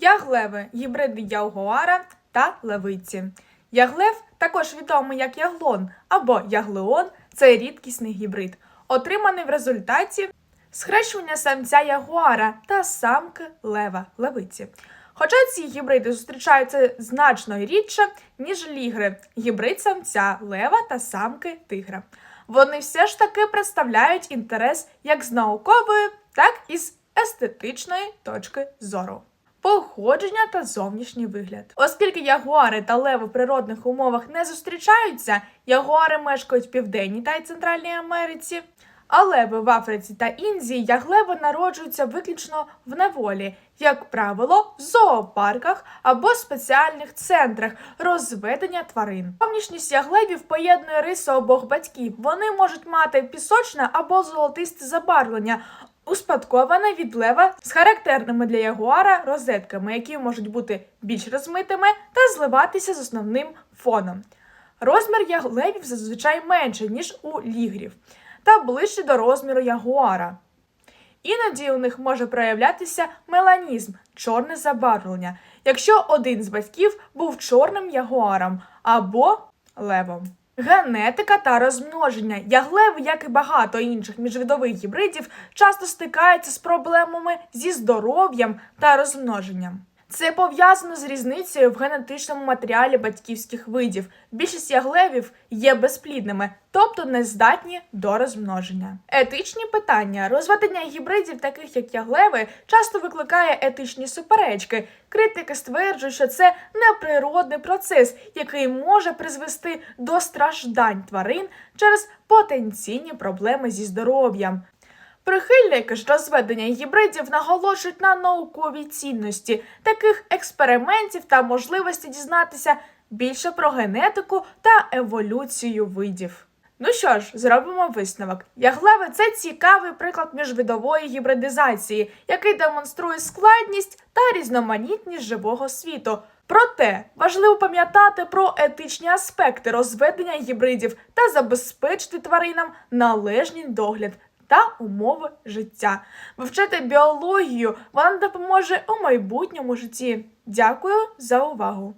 Яглеви гібриди ягуара та левиці. Яглев, також відомий як яглон або яглеон, це рідкісний гібрид, отриманий в результаті схрещування самця ягуара та самки лева левиці. Хоча ці гібриди зустрічаються значно рідше, ніж лігри, гібрид самця лева та самки тигра. Вони все ж таки представляють інтерес як з наукової, так і з естетичної точки зору. Походження та зовнішній вигляд. Оскільки ягуари та леви в природних умовах не зустрічаються, ягуари мешкають в Південній та й Центральній Америці, а леви в Африці та Індії яглеви народжуються виключно в неволі, як правило, в зоопарках або спеціальних центрах розведення тварин. Зовнішність яглевів поєднує риси обох батьків. Вони можуть мати пісочне або золотисте забарвлення, успадковане від лева з характерними для ягуара розетками, які можуть бути більш розмитими та зливатися з основним фоном. Розмір яглевів зазвичай менший, ніж у лігрів, та ближче до розміру ягуара. Іноді у них може проявлятися меланізм чорне забарвлення, якщо один з батьків був чорним ягуаром або левом. Генетика та розмноження. Яглеви, як і багато інших міжвидових гібридів, часто стикаються з проблемами зі здоров'ям та розмноженням. Це пов'язано з різницею в генетичному матеріалі батьківських видів. Більшість яглевів є безплідними, тобто не здатні до розмноження. Етичні питання розведення гібридів, таких як яглеви, часто викликає етичні суперечки. Критики стверджують, що це неприродний процес, який може призвести до страждань тварин через потенційні проблеми зі здоров'ям. Прихильники ж розведення гібридів наголошують на науковій цінності таких експериментів та можливості дізнатися більше про генетику та еволюцію видів. Ну що ж, зробимо висновок. Яглеви це цікавий приклад міжвидової гібридизації, який демонструє складність та різноманітність живого світу. Проте важливо пам'ятати про етичні аспекти розведення гібридів та забезпечити тваринам належний догляд та умови життя. Вивчати біологію вона допоможе у майбутньому житті. Дякую за увагу!